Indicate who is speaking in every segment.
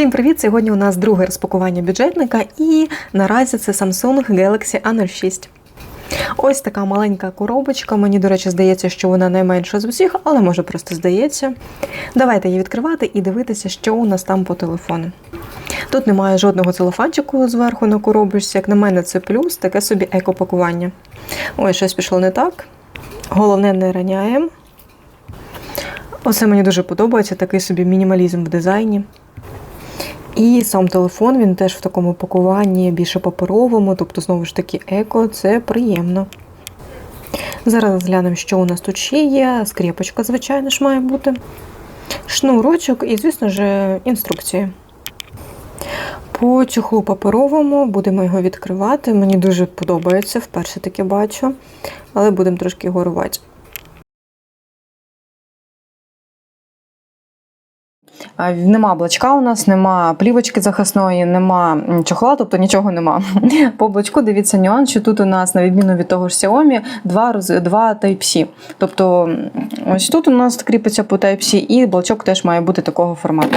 Speaker 1: Всім привіт! Сьогодні у нас друге розпакування бюджетника, і наразі це Samsung Galaxy A06. Ось така маленька коробочка. Мені, до речі, здається, що вона найменша з усіх, але може просто здається. Давайте її відкривати і дивитися, що у нас там по телефону. Тут немає жодного целофанчику зверху на коробочці. Як на мене, це плюс, таке собі екопакування. Ой, щось пішло не так. Головне, не раняємо. Оце мені дуже подобається, такий собі мінімалізм в дизайні. І сам телефон він теж в такому пакуванні більше паперовому, тобто, знову ж таки, еко, це приємно. Зараз розглянемо, що у нас тут ще є. Скріпочка, звичайно ж, має бути. Шнурочок і, звісно ж, інструкції. По чохлу паперовому будемо його відкривати. Мені дуже подобається, вперше таке бачу, але будемо трошки його
Speaker 2: Нема блочка у нас, нема плівочки захисної, нема чохла, тобто нічого нема. По блочку дивіться нюанс, що тут у нас, на відміну від того ж Xiaomi, два, два Type-C. Тобто ось тут у нас кріпиться по Type-C, і блочок теж має бути такого формату.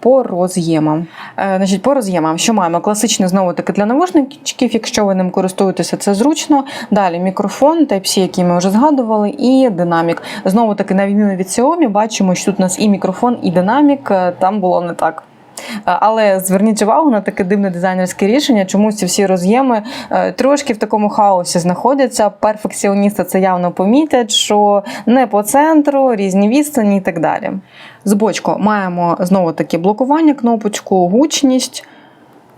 Speaker 2: По роз'ємам. Е, Значить, по роз'ємам, що маємо? Класичний знову таки для навушників, якщо ви ним користуєтеся, це зручно. Далі мікрофон Type-C, який ми вже згадували, і динамік. Знову таки, на відміну від Xiaomi, бачимо, що тут у нас і мікрофон, і динамік. Е, Там було не так. Е, Але зверніть увагу на таке дивне дизайнерське рішення. Чомусь ці всі роз'єми е, трошки в такому хаосі знаходяться. Перфекціоністи це явно помітять, що не по центру, різні відстані і так далі. Збочку маємо знову таки блокування, кнопочку, гучність.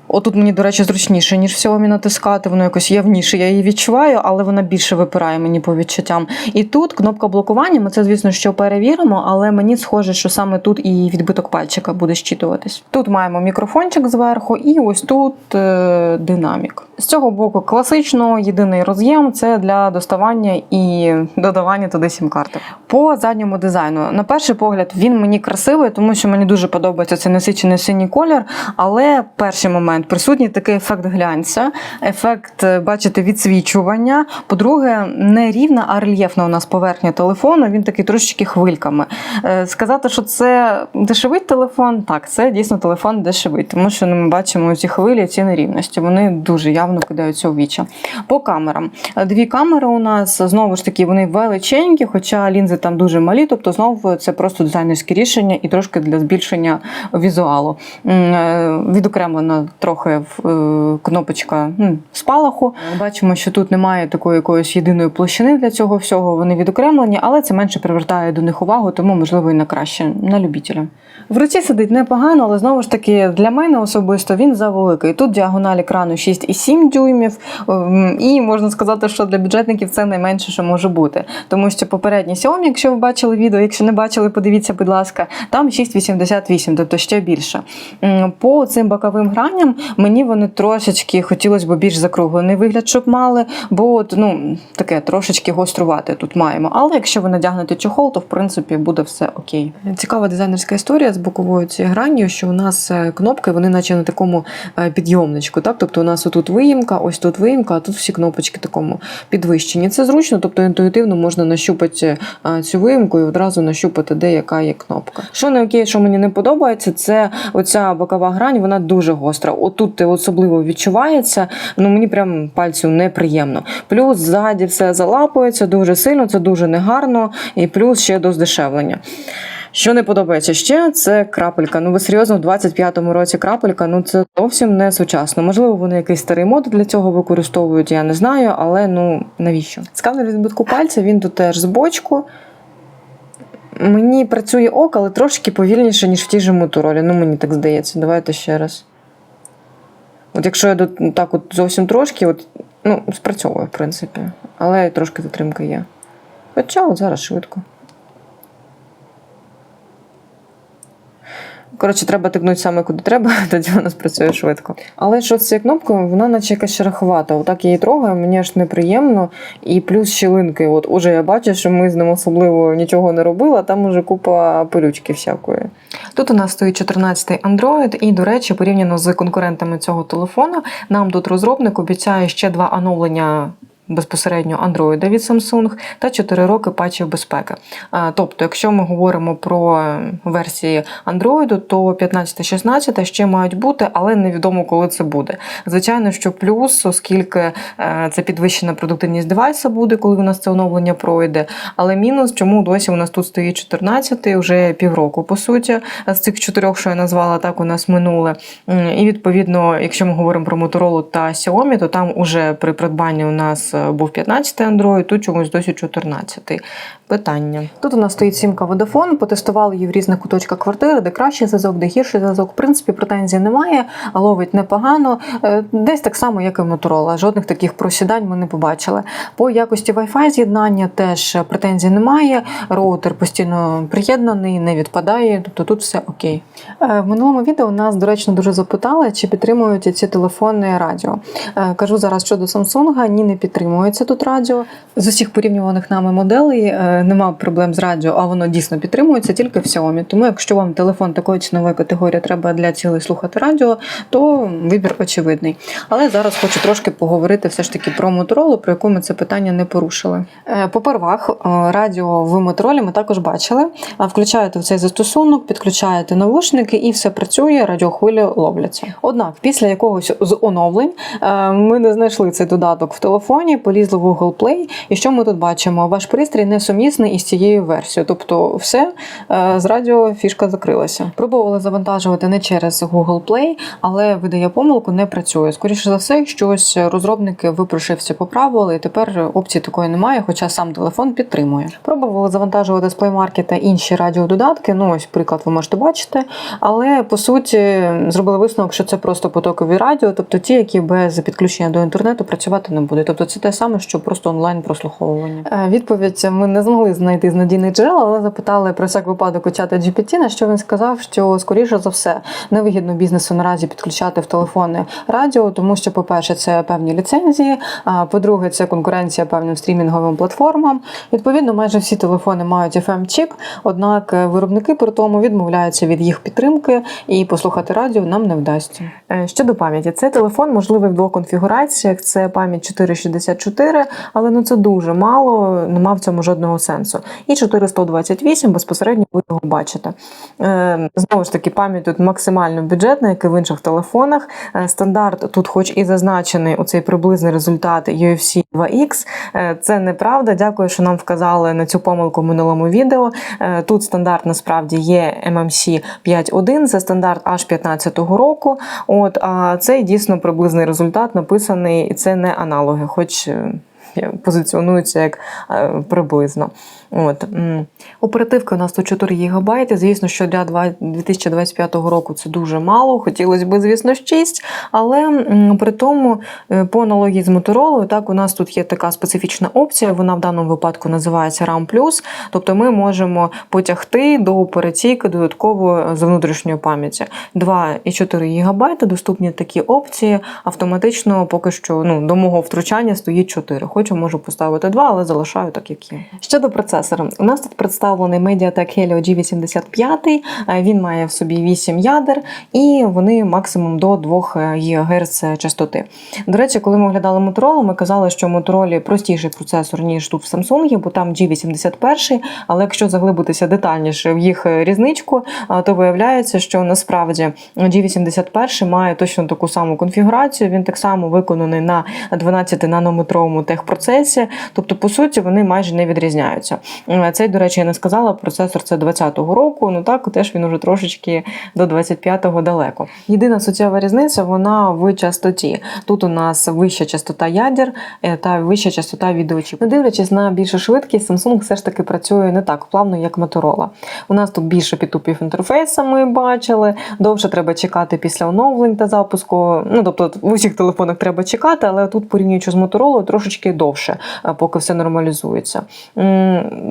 Speaker 2: Отут мені, до речі, зручніше, ніж Xiaomi натискати, воно якось явніше, я її відчуваю, але вона більше випирає мені по відчуттям. І тут кнопка блокування, ми це, звісно, що перевіримо, але мені схоже, що саме тут і відбиток пальчика буде щитуватись. Тут маємо мікрофончик зверху, і ось тут е, динамік. З цього боку класично єдиний роз'єм це для доставання і додавання туди сім-карти. По задньому дизайну, на перший погляд, він мені красивий, тому що мені дуже подобається цей насичений синій колір. Але перший момент присутній такий ефект глянця, ефект, е, бачите, відсвічування. По-друге, не рівна, а рельєфна у нас поверхня телефону. Він такий трошечки хвильками. Е, Сказати, що це дешевий телефон, так, це дійсно телефон дешевий, тому що ну, ми бачимо ці хвилі, ці нерівності. Вони дуже явно кидаються у вічі. По камерам. Е, Дві камери у нас знову ж таки вони величенькі, хоча лінзи там дуже малі, тобто знову це просто дизайнерське рішення і трошки для збільшення візуалу. М, Відокремлена трохи в- е, кнопочка спалаху. Бачимо, що тут немає такої якоїсь єдиної площини для цього всього. Вони відокремлені, але це менше привертає до них увагу, тому можливо і на краще на любителя. В руці сидить непогано, але знову ж таки для мене особисто він завеликий. Тут діагональ екрану 6,7 дюймів, ем, і можна сказати, що для бюджетників це найменше, що може бути. Тому що попередній Xiaomi, якщо ви бачили відео, якщо не бачили, подивіться, будь ласка, там 6,88, тобто ще більше. По цим боковим граням мені вони трошечки хотілося б більш закруглений вигляд, щоб мали, бо от, ну, таке трошечки гострувати тут маємо. Але якщо ви надягнете чохол, то в принципі буде все окей. Цікава дизайнерська історія з боковою цією гранню, що у нас е, кнопки, вони наче на такому е, підйомничку. Так? Тобто у нас отут виїмка, ось тут виїмка, а тут всі кнопочки такому підвищені. Це зручно, тобто інтуїтивно можна нащупати е, цю виїмку і одразу нащупати, де яка є кнопка. Що не окей, що мені не подобається, це оця бокова грань, вона дуже гостра. Отут особливо відчувається. Ну мені прям пальцю неприємно. Плюс ззаді все залапується дуже сильно, це дуже негарно, і плюс ще до здешевлення. Що не подобається ще, це крапелька. Ну ви серйозно, в 25-му році крапелька, ну це зовсім не сучасно. Можливо, вони якийсь старий мод для цього використовують, я не знаю, але ну навіщо? Сканер відбитку пальця, він тут теж з бочку. Мені працює ок, але трошки повільніше, ніж в тій же моторолі. Ну, мені так здається. Давайте ще раз. От якщо я до- так от зовсім трошки, от, ну, спрацьовує, в принципі. Але трошки затримка є. Хоча от зараз швидко. Коротше, треба тикнути саме куди треба, тоді вона спрацює швидко. Але що з цією кнопкою, вона наче якась шероховата. Отак я її трогаю, мені аж неприємно. І плюс щілинки. От уже я бачу, що ми з ним особливо нічого не робили, а там уже купа пилючки всякої. Тут у нас стоїть 14-й Android, і, до речі, порівняно з конкурентами цього телефону, нам тут розробник обіцяє ще два оновлення
Speaker 1: безпосередньо Android від Samsung та 4 роки патчів безпеки. Тобто, якщо ми говоримо про версії Android, то 15-16 ще мають бути, але невідомо, коли це буде. Звичайно, що плюс, оскільки е, це підвищена продуктивність девайса буде, коли у нас це оновлення пройде. Але мінус, чому досі у нас тут стоїть 14, вже півроку, по суті, з цих чотирьох, що я назвала, так у нас минуле. І відповідно, якщо ми говоримо про Motorola та Xiaomi, то там уже при придбанні у нас був 15 Android, тут чомусь досі 14. Питання.
Speaker 2: Тут у нас стоїть сімка Vodafone, потестували її в різних куточках квартири, де кращий зв'язок, де гірший зв'язок. В принципі, претензій немає, ловить непогано. Е, Десь так само, як і Motorola. Жодних таких просідань ми не побачили. По якості Wi-Fi з'єднання теж претензій немає. Роутер постійно приєднаний, не відпадає, тобто тут все окей. Е, В минулому відео нас, до речі, дуже запитали, чи підтримують ці телефони радіо. Е, Кажу зараз щодо Samsung, ні, не підтримується тут радіо. З усіх порівнюваних нами моделей е, нема проблем з радіо, а воно дійсно підтримується тільки в Xiaomi. Тому, якщо вам телефон такої цінової категорії треба для цілей слухати радіо, то вибір очевидний. Але зараз хочу трошки поговорити все ж таки про Motorola, про яку ми це питання не порушили. Е, Попервах е, радіо в Motorola ми також бачили. Включаєте в цей застосунок, підключаєте навушники і все працює, радіохвилі ловляться. Однак, після якогось з оновлень ми не знайшли цей додаток в телефоні, полізли в Google Play. І що ми тут бачимо? Ваш пристрій не сумісний із цією версією. Тобто, все е, з радіо фішка закрилася. Пробували завантажувати не через Google Play, але видає помилку, не працює. Скоріше за все, щось розробники випрошився, поправили, і тепер опції такої немає, хоча сам телефон підтримує. Пробували завантажувати з Play Market та інші радіододатки. Ну ось приклад ви можете бачити. Але по суті зробили висновок, що це просто потокові радіо, тобто ті, які без підключення до інтернету працювати не будуть. Тобто це те саме, що просто онлайн прослуховування. Е, Відповідь ми не змогли знайти з надійних джерел, але запитали про всяк випадок у чата GPT, на що він сказав, що скоріше за все невигідно бізнесу наразі підключати в телефони радіо, тому що, по-перше, це певні ліцензії. А по-друге, це конкуренція певним стрімінговим платформам. Відповідно, майже всі телефони мають fm чіп однак е, виробники при тому відмовляються від їх підтримки, і послухати радіо нам не вдасться.
Speaker 1: Е, Щодо пам'яті, цей телефон можливий в двох конфігураціях. Це пам'ять 464, але ну це дуже мало, нема в цьому жодного сенсу. І 428 безпосередньо ви його бачите. Е, Знову ж таки, пам'ять тут максимально бюджетна, як і в інших телефонах. Е, Стандарт тут, хоч і зазначений оцей приблизний результат UFC 2X. Е, Це неправда. Дякую, що нам вказали на цю помилку в минулому відео. Тут стандарт насправді є MMC 5.1, це стандарт аж 15-го року. От, а цей дійсно приблизний результат написаний, і це не аналоги, хоч е, позиціонуються як е, приблизно. От. Оперативки у нас тут 4 ГБ. Звісно, що для 2025 року це дуже мало. Хотілося б, звісно, 6, але при тому, е, по аналогії з Motorola, так у нас тут є така специфічна опція. Вона в даному випадку називається RAM+. Тобто ми можемо потягти до операційки додатково з внутрішньої пам'яті. 2,4 ГБ доступні такі опції. Автоматично поки що ну, до мого втручання стоїть 4. Хочу, можу поставити 2, але залишаю так, як є. Щодо процесора, у нас тут представлений MediaTek Helio G85. Е, Він має в собі 8 ядер, і вони максимум до 2 ГГц частоти. До речі, коли ми оглядали Motorola, ми казали, що в Motorola простіший процесор, ніж тут в Samsung, бо там G81, але якщо заглибитися детальніше в їх е, різничку, то виявляється, що насправді G81 має точно таку саму конфігурацію. Він так само виконаний на 12-нанометровому техпроцесі. Тобто, по суті, вони майже не відрізняються. Е, Цей, до речі, я не сказала, процесор це 20-го року. Ну так, теж він уже трошечки до 25-го далеко. Єдина суттєва різниця вона в частоті. Тут у нас вища частота ядер е, та вища частота відеочіпу. Не дивлячись на більшу швидкість, Samsung все ж таки працює не так плавно, як Motorola. У нас тут більше підтупів інтерфейсу ми бачили. Довше треба чекати після оновлень та запуску. Ну тобто в усіх телефонах треба чекати, але тут порівнюючи з Motorola, трошечки довше, е, поки все нормалізується.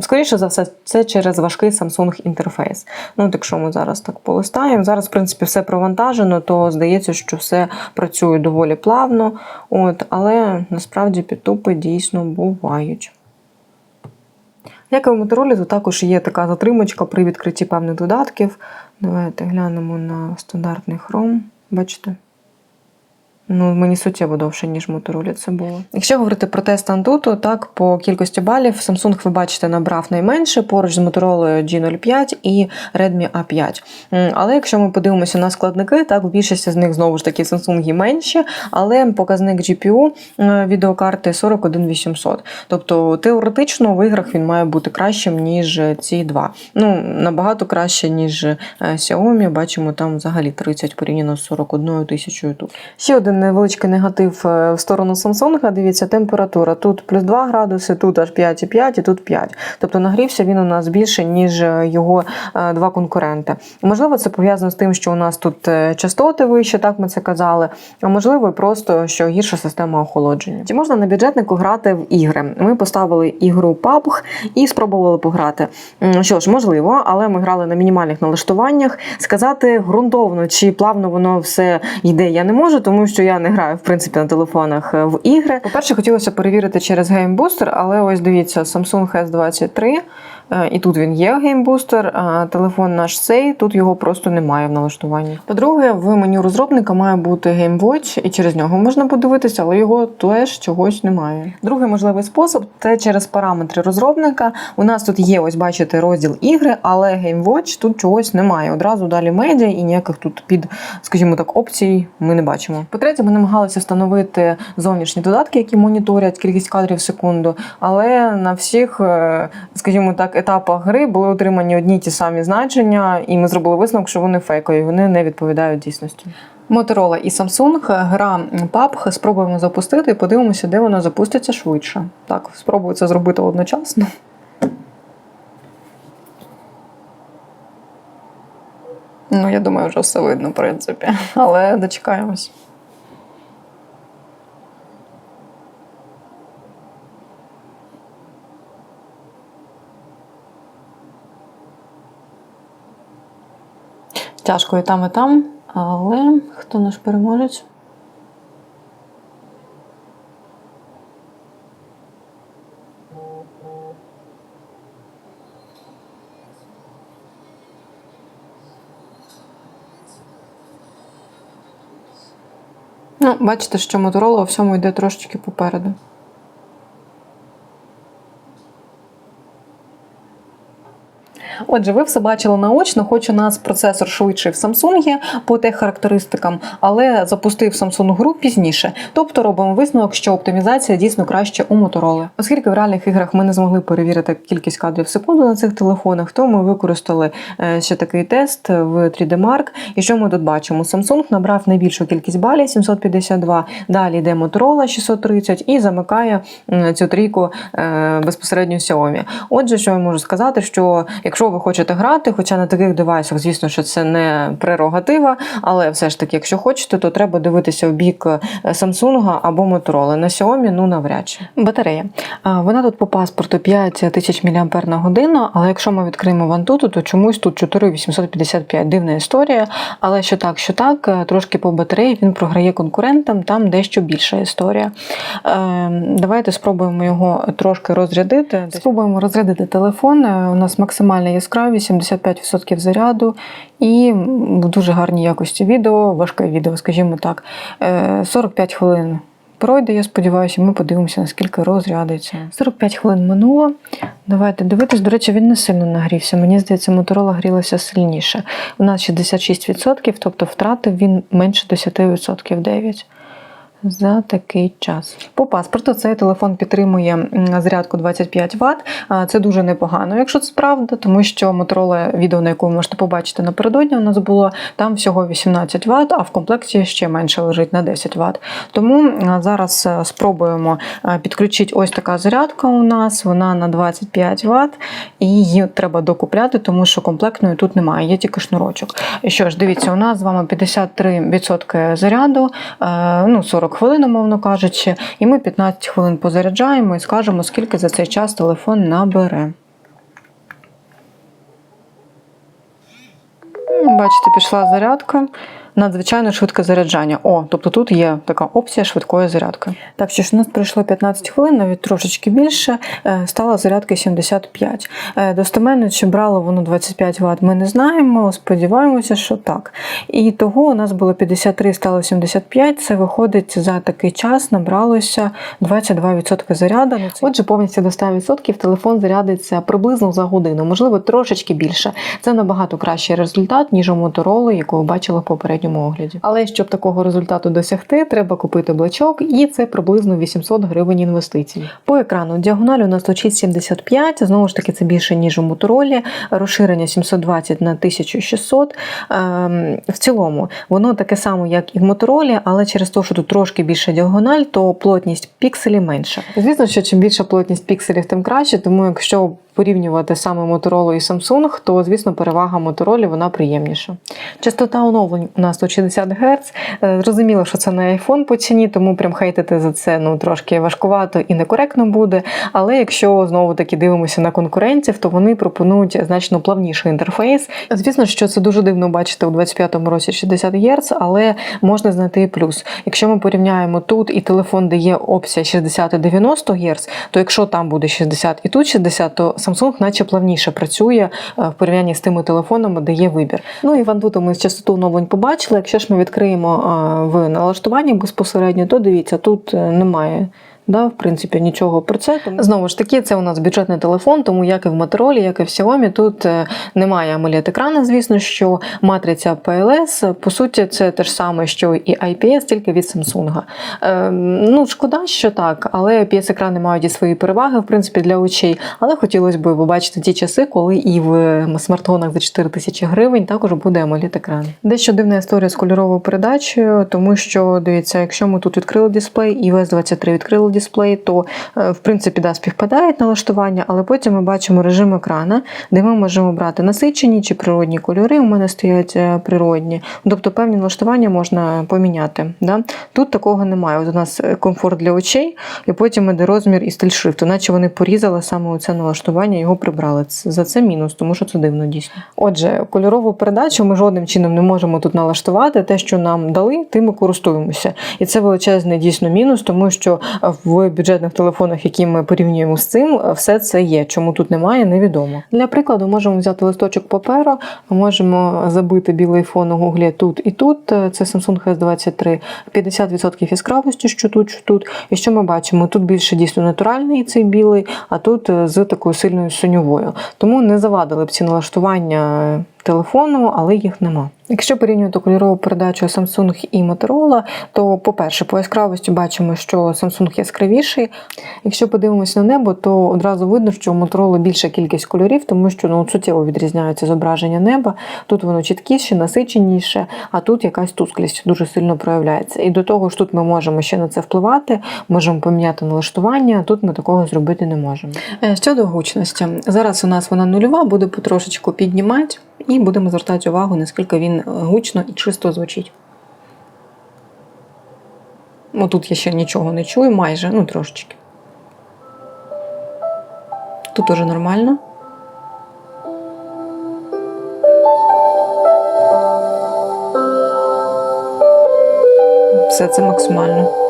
Speaker 1: Скоріше за все, це через важкий Samsung інтерфейс. Ну, якщо ми зараз так полистаємо, зараз, в принципі, все провантажено, то здається, що все працює доволі плавно. От, але насправді підтупи дійсно бувають. Як і в Motorola, то також є така затримочка при відкритті певних додатків. Давайте глянемо на стандартний Chrome. Бачите? Ну, мені суттєво довше, ніж Motorola це було. Якщо говорити про тест Antutu, так по кількості балів Samsung, ви бачите, набрав найменше поруч з Motorola G05 і Redmi A5. Але якщо ми подивимося на складники, так у більшості з них знову ж таки Samsung менші, але показник GPU відеокарти 41800. Тобто теоретично в іграх він має бути кращим, ніж ці два. Ну, набагато краще, ніж е, Xiaomi. Бачимо, там взагалі 30 порівняно з 41 тисячою тут. Ще один невеличкий негатив е, в сторону Samsung. Дивіться, температура. Тут плюс 2 градуси, тут аж 5,5 і тут 5. Тобто нагрівся він у нас більше, ніж е, його е, два конкуренти. Можливо, це пов'язано з тим, що у нас тут частоти вище, так ми це казали. А можливо, просто що гірша система охолодження. Чи можна на бюджетнику грати в ігри? Ми поставили ігру PUBG і спробували пограти. Що ж, можливо, але ми грали на мінімальних налаштуваннях. Сказати ґрунтовно чи плавно воно все йде, я не можу, тому що я не граю в принципі на телефонах е, в ігри. По-перше, хотілося перевірити через Game Booster, але ось дивіться, Samsung S23. Е, І тут він є геймбустер, а телефон наш цей, тут його просто немає в налаштуванні. По-друге, в меню розробника має бути Game Watch, і через нього можна подивитися, але його теж чогось немає. Другий можливий спосіб це через параметри розробника. У нас тут є, ось бачите, розділ ігри, але Game Watch тут чогось немає. Одразу далі медіа і ніяких тут під, скажімо так, опцій ми не бачимо. По-третє, ми намагалися встановити зовнішні додатки, які моніторять кількість кадрів в секунду, але на всіх, е, скажімо так, етапах гри були отримані одні ті самі значення, і ми зробили висновок, що вони фейкові, вони не відповідають дійсності. Motorola і Samsung гра PUBG спробуємо запустити і подивимося, де вона запуститься швидше. Так, спробую це зробити одночасно. Ну, я думаю, вже все видно, в принципі. Але дочекаємось. Тяжко і там, і там, але хто наш переможець? Ну, бачите, що Motorola у всьому йде трошечки попереду. Отже, ви все бачили наочно, хоч у нас процесор швидший в Samsung по тих характеристикам, але запустив Samsung гру пізніше. Тобто робимо висновок, що оптимізація дійсно краще у Motorola. Оскільки в реальних іграх ми не змогли перевірити кількість кадрів в секунду на цих телефонах, то ми використали е, ще такий тест в 3D Mark. І що ми тут бачимо? Samsung набрав найбільшу кількість балів 752. Далі йде Motorola 630 і замикає цю трійку е, безпосередньо Xiaomi. Отже, що я можу сказати, що якщо ви хочете грати, хоча на таких девайсах, звісно, що це не прерогатива, але все ж таки, якщо хочете, то треба дивитися в бік е, Samsung або Motorola. На Xiaomi, ну навряд чи. Батарея. Вона тут по паспорту 5000 мАч але якщо ми відкриємо Вантуту, то чомусь тут 4855. Дивна історія. Але що так, що так, е, трошки по батареї він програє конкурентам, там дещо більша історія. Е, Давайте спробуємо його трошки розрядити. Спробуємо розрядити телефон. Е, У нас максимальна яскравість, 75% заряду і в дуже гарній якості відео, важке відео, скажімо так. Е, 45 хвилин. Пройде, я сподіваюся, ми подивимося, наскільки розрядиться. 45 хвилин минуло. Давайте дивитись. До речі, він не сильно нагрівся. Мені здається, моторола грілася сильніше. У нас 66%, тобто втратив він менше 10%, 9% за такий час. По паспорту цей телефон підтримує зарядку 25 Вт. Це дуже непогано, якщо це правда, тому що Motorola, відео, на яку ви можете побачити напередодні, у нас було там всього 18 Вт, а в комплекті ще менше лежить на 10 Вт. Тому зараз спробуємо підключити ось така зарядка у нас, вона на 25 Вт, і її треба докупляти, тому що комплектної тут немає, є тільки шнурочок. І що ж, дивіться, у нас з вами 53% заряду, е, ну 40 хвилин, умовно кажучи, і ми 15 хвилин позаряджаємо і скажемо, скільки за цей час телефон набере. Бачите, пішла зарядка.
Speaker 2: Надзвичайно швидке заряджання. О, тобто тут є така опція швидкої зарядки. Так що ж у нас пройшло 15 хвилин, навіть трошечки більше. е, Стала зарядка 75. Е, Достеменно, чи брало воно 25 Вт, ми не знаємо. Сподіваємося, що так. І того у нас було 53, стало 75. Це виходить за такий час набралося 22% заряду. Ну,
Speaker 1: Отже, повністю до 100% телефон зарядиться приблизно за годину, можливо, трошечки більше. Це набагато кращий результат, ніж у Motorola, яку ви бачили в попередньому огляді. Але щоб такого результату досягти, треба купити блочок, і це приблизно 800 гривень інвестицій. По екрану діагональ у нас точить 75, знову ж таки, це більше, ніж у Motorola, розширення 720 на 1600. Ем, В цілому, воно таке саме, як і в Motorola, але через те, що тут трошки більше діагональ, то плотність пікселів менша. Звісно, що чим більша плотність пікселів, тим краще. Тому якщо порівнювати саме Motorola і Samsung, то звісно перевага Motorola вона приємніша. Частота оновлень у нас 160 Гц. Е, Зрозуміло, що це не iPhone по ціні, тому прям хейтити за це ну трошки важкувато і некоректно буде. Але якщо знову таки дивимося на конкурентів, то вони пропонують значно плавніший інтерфейс. Звісно, що це дуже дивно бачити у 25-му році 60 Гц, але можна знайти і плюс. Якщо ми порівняємо тут і телефон, де є опція 60 і 90 Гц, то якщо там буде 60 і тут 60, то Samsung наче плавніше працює е, в порівнянні з тими телефонами, де є вибір. Ну і в Antutu ми частоту оновлень побачили. Якщо ж ми відкриємо е, в налаштуванні безпосередньо, то дивіться, тут е, немає. Да, в принципі, нічого про це. Тому знову ж таки, це у нас бюджетний телефон, тому як і в Motorola, як і в Xiaomi, тут е, немає amoled екрана. Звісно, що матриця PLS, по суті, це те ж саме, що і IPS, тільки від Samsung. Е, ну, шкода, що так, але IPS екрани мають і свої переваги, в принципі, для очей. Але хотілося б побачити ті часи, коли і в смартфонах за 4 тисячі гривень також буде amoled екран. Дещо дивна історія з кольоровою передачею, тому що дивіться, якщо ми тут відкрили дисплей, і iOS 23 відкрили дисплей, то е, в принципі да, співпадають налаштування, але потім ми бачимо режим екрана, де ми можемо брати насичені чи природні кольори. У мене стоять е, природні. Тобто певні налаштування можна поміняти. Да? Тут такого немає. От у нас е, комфорт для очей, і потім іде розмір і стиль шрифту, наче вони порізали саме це налаштування, його прибрали. За це мінус, тому що це дивно дійсно. Отже, кольорову передачу ми жодним чином не можемо тут налаштувати. Те, що нам дали, тим ми користуємося. І це величезний дійсно мінус, тому що в бюджетних телефонах, які ми порівнюємо з цим, все це є. Чому тут немає, невідомо. Для прикладу, можемо взяти листочок паперу, можемо забити білий фон у гуглі тут і тут. Це Samsung S23, 50% яскравості, що тут, що тут. І що ми бачимо? Тут більше дійсно натуральний цей білий, а тут е, з такою сильною синьовою. Тому не завадили б ці налаштування телефону, але їх нема. Якщо порівнювати кольорову передачу Samsung і Motorola, то, по-перше, по яскравості бачимо, що Samsung яскравіший. Якщо подивимося на небо, то одразу видно, що у Motorola більша кількість кольорів, тому що ну, суттєво відрізняється зображення неба. Тут воно чіткіше, насиченіше, а тут якась тусклість дуже сильно проявляється. І до того ж, тут ми можемо ще на це впливати, можемо поміняти налаштування, а тут ми такого зробити не можемо. Е, Щодо гучності, зараз у нас вона нульова, буде потрошечку піднімати, і будемо звертати увагу, наскільки він е, гучно і чисто звучить. Ну, тут я ще нічого не чую, майже, ну трошечки. Тут уже нормально. Все це максимально.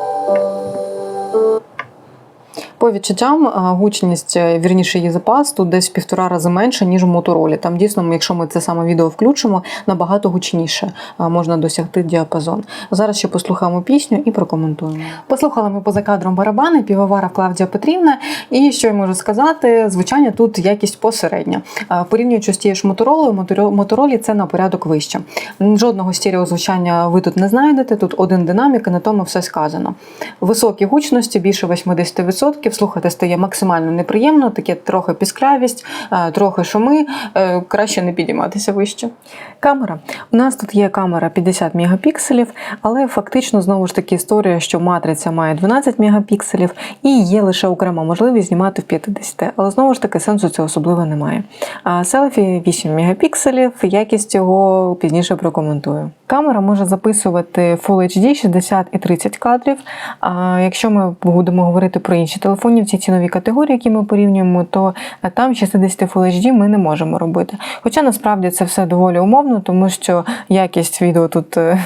Speaker 1: По відчуттям гучність, е, вірніше її запас, тут десь півтора рази менше, ніж у моторолі. Там дійсно, якщо ми це саме відео включимо, набагато гучніше можна досягти діапазон. Зараз ще послухаємо пісню і прокоментуємо. Послухали ми поза кадром барабани, півоваров Клавдія Петрівна. І що я можу сказати, звучання тут якість посередня. Порівнюючи з тією ж моторолою, моторолі це на порядок вище. Жодного стереозвучання ви тут не знайдете. Тут один динамік, і на тому все сказано. Високі гучності, більше 80%. Слухати стає максимально неприємно, таке трохи пісклявість, е, трохи шуми. Е, Краще не підійматися вище. Камера. У нас тут є камера 50 мегапікселів, але фактично знову ж таки історія, що матриця має 12 мегапікселів і є лише окрема можливість знімати в 50. Але знову ж таки сенсу цього особливо немає. А селфі 8 мегапікселів, якість його пізніше прокоментую.
Speaker 2: Камера може записувати Full HD 60 і 30 кадрів. А якщо ми будемо говорити про інші телефони в ці цінові категорії, які ми порівнюємо, то там 60 Full HD ми не можемо робити. Хоча насправді це все доволі умовно, тому що якість відео тут е,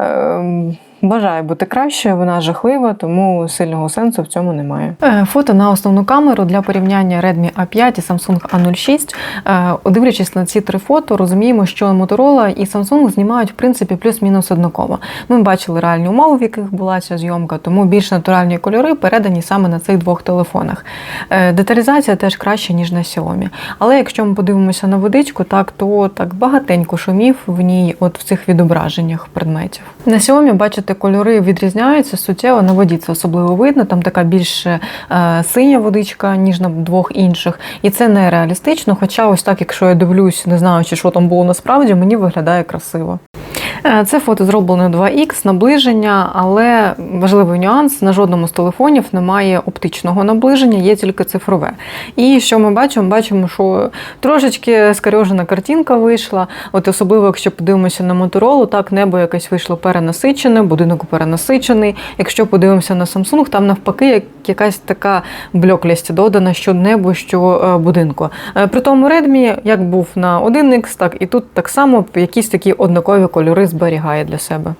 Speaker 2: е, бажає бути краще, вона жахлива, тому сильного сенсу в цьому немає. Е, Фото на основну камеру для порівняння Redmi A5 і Samsung A06. Е, Дивлячись на ці три фото, розуміємо, що Motorola і Samsung знімають в принципі плюс-мінус однаково. Ми бачили реальні умови, в яких була ця зйомка, тому більш натуральні кольори передані саме на цих двох телефонах. Е, Деталізація теж краще, ніж на Xiaomi. Але якщо ми подивимося на водичку, так то так багатенько шумів в ній, от в цих відображеннях предметів. На Xiaomi, бачите, кольори відрізняються суттєво на воді. Це особливо видно. Там така більш е, синя водичка, ніж на двох інших. І це не реалістично. Хоча, ось так, якщо я дивлюсь, не знаючи, що там було насправді, мені виглядає красиво. Е, Це фото зроблено 2х, наближення, але важливий нюанс: на жодному з телефонів немає оптичного наближення, є тільки цифрове. І що ми бачимо? Бачимо, що трошечки скарьожена картинка вийшла. От особливо, якщо подивимося на Motorola, так небо якесь вийшло перенасичене, будинок перенасичений. Якщо подивимося на Samsung, там навпаки якась така блеклість додана, що небо, що е, будинку. Е, При тому Redmi, як був на 1X, так і тут так само якісь такі однакові кольори зберігає для себе.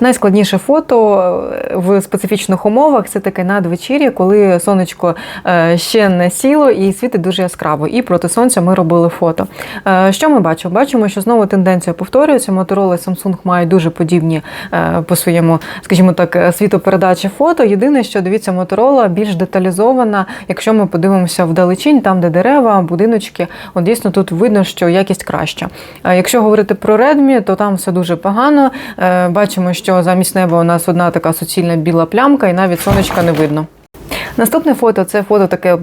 Speaker 2: Найскладніше фото е, в специфічних умовах це таке надвечір'я, коли сонечко е, ще не сіло і світить дуже яскраво. І проти сонця ми робили фото. Е, Що ми бачимо? Бачимо, що знову тенденція повторюється. Motorola і Samsung мають дуже подібні по своєму, скажімо так, світопередачі фото. Єдине, що дивіться, Motorola більш деталізована. Якщо ми подивимося вдалечінь, там де дерева, будиночки, от дійсно тут видно, що якість краща. Якщо говорити про Redmi, то там все дуже погано. Бачимо, що замість неба у нас одна така суцільна біла плямка, і навіть сонечка не видно. Наступне фото це фото таке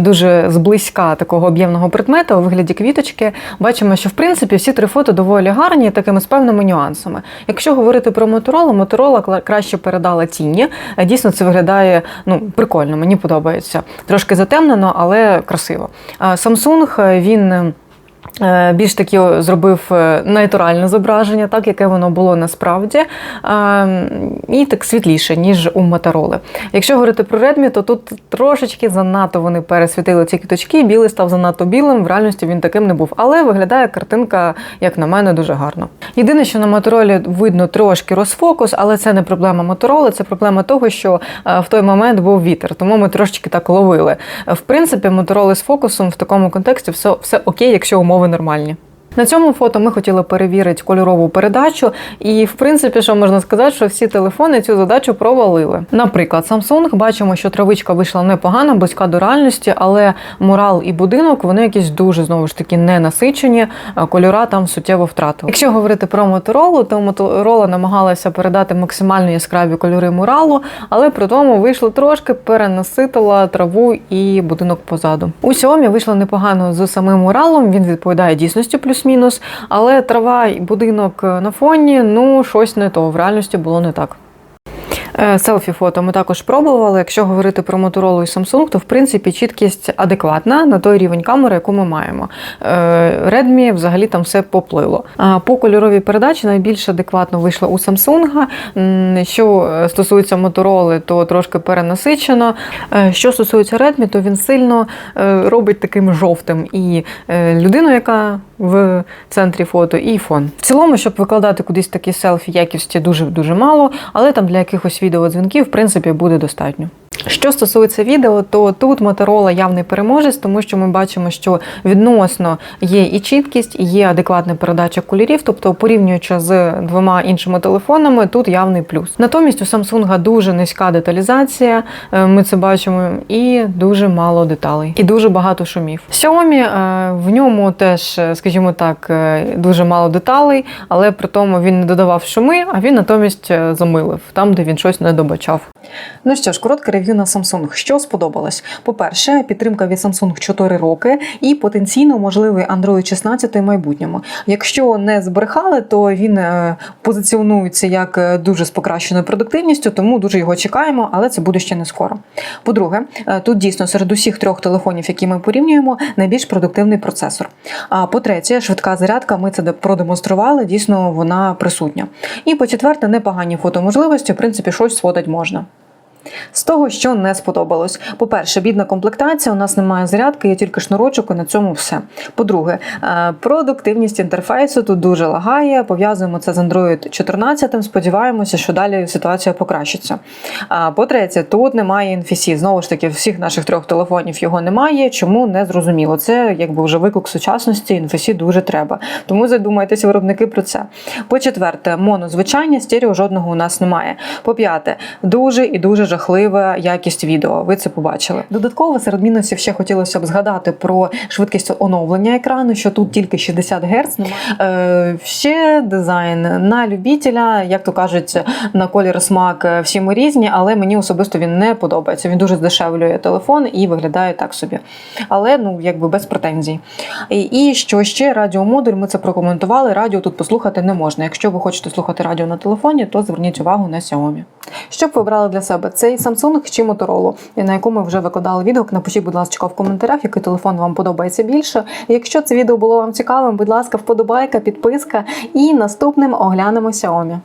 Speaker 2: дуже зблизька такого об'ємного предмета у вигляді квіточки. Бачимо, що в принципі всі три фото доволі гарні, такими з певними нюансами. Якщо говорити про Motorola кла- краще передала тіні. Е, Дійсно, це виглядає ну прикольно, мені подобається. Трошки затемнено, але красиво. Samsung е, він. Е, Більш таки зробив е, натуральне зображення, так яке воно було насправді, і так світліше, ніж у Мотороли. Якщо говорити про Redmi, то тут трошечки занадто вони пересвітили ці квіточки, білий став занадто білим. В реальності він таким не був. Але виглядає картинка, як на мене, дуже гарно. Єдине, що на Моторолі видно трошки розфокус, але це не проблема Мотороли, це проблема того, що е, в той момент був вітер, тому ми трошечки так ловили. В принципі, Мотороли з фокусом в такому контексті все, все окей, якщо умови нормальні. На цьому фото ми хотіли перевірити кольорову передачу, і в принципі, що можна сказати, що всі телефони цю задачу провалили. Наприклад, Samsung бачимо, що травичка вийшла непогана, близька до реальності, але мурал і будинок вони якісь дуже знову ж таки не насичені, кольора там суттєво втратили. Якщо говорити про Motorola, то Motorola намагалася передати максимально яскраві кольори муралу, але при тому вийшло трошки перенаситила траву і будинок позаду. У Xiaomi вийшло непогано з самим муралом. Він відповідає дійсності плюс-мінус, але трава і будинок на фоні ну щось не то. В реальності було не так. Е, Селфі-фото ми також пробували. Якщо говорити про Motorola і Samsung, то в принципі чіткість адекватна на той рівень камери, яку ми маємо. Е, Redmi взагалі там все поплило. А по кольоровій передачі найбільш адекватно вийшло у Samsung. Що е, стосується Motorola, то трошки перенасичено. Е, Що стосується Redmi, то він сильно е, робить таким жовтим і е, людину, яка в центрі фото, і фон. В цілому, щоб викладати кудись такі селфі, якісті дуже дуже мало, але там для якихось відеодзвінків, в принципі, буде достатньо. Що стосується відео, то тут Motorola явний переможець, тому що ми бачимо, що відносно є і чіткість, і є адекватна передача кольорів, тобто порівнюючи з двома іншими телефонами, тут явний плюс. Натомість у Samsung дуже низька деталізація, е, ми це бачимо, і дуже мало деталей, і дуже багато шумів. Xiaomi е, в ньому теж, е, скажімо так, дуже мало деталей, але при тому він не додавав шуми, а він натомість замилив там, де він щось не добачав. Ну що ж, коротке рев'ю на Samsung. Що сподобалось? По-перше, підтримка від Samsung 4 роки і потенційно можливий Android 16 в майбутньому. Якщо не збрехали, то він е, позиціонується як е, дуже з покращеною продуктивністю, тому дуже його чекаємо, але це буде ще не скоро. По-друге, е, тут дійсно серед усіх трьох телефонів, які ми порівнюємо, найбільш продуктивний процесор. А по-третє, швидка зарядка, ми це продемонстрували, дійсно вона присутня. І по-четверте, непогані фотоможливості, в принципі, щось сфотати можна. З того, що не сподобалось. По-перше, бідна комплектація, у нас немає зарядки, є тільки шнурочок, і на цьому все. По-друге, е, продуктивність інтерфейсу тут дуже лагає. Пов'язуємо це з Android 14. Сподіваємося, що далі ситуація покращиться. По-третє, тут немає NFC. Знову ж таки, всіх наших трьох телефонів його немає. Чому не зрозуміло? Це якби вже виклик сучасності. NFC дуже треба. Тому задумайтеся виробники про це. По-четверте, монозвичайні, стерео жодного у нас немає. По-п'яте, дуже і дуже жахлива якість відео. Ви це побачили. Додатково серед мінусів ще хотілося б згадати про швидкість оновлення екрану, що тут тільки 60 Гц. Е, ще дизайн на любителя, як то кажуть, на колір смак е, всі ми різні, але мені особисто він не подобається. Він дуже здешевлює телефон і виглядає так собі. Але ну якби без претензій. І, і що ще радіомодуль, ми це прокоментували. Радіо тут послухати не можна. Якщо ви хочете слухати радіо на телефоні, то зверніть увагу на Xiaomi. Що б ви обрали для себе? Цей Samsung чи Motorola, на яку ми вже викладали відгук. Напишіть, будь ласка, в коментарях, який телефон вам подобається більше. Якщо це відео було вам цікавим, будь ласка, вподобайка, підписка і наступним оглянемо Xiaomi.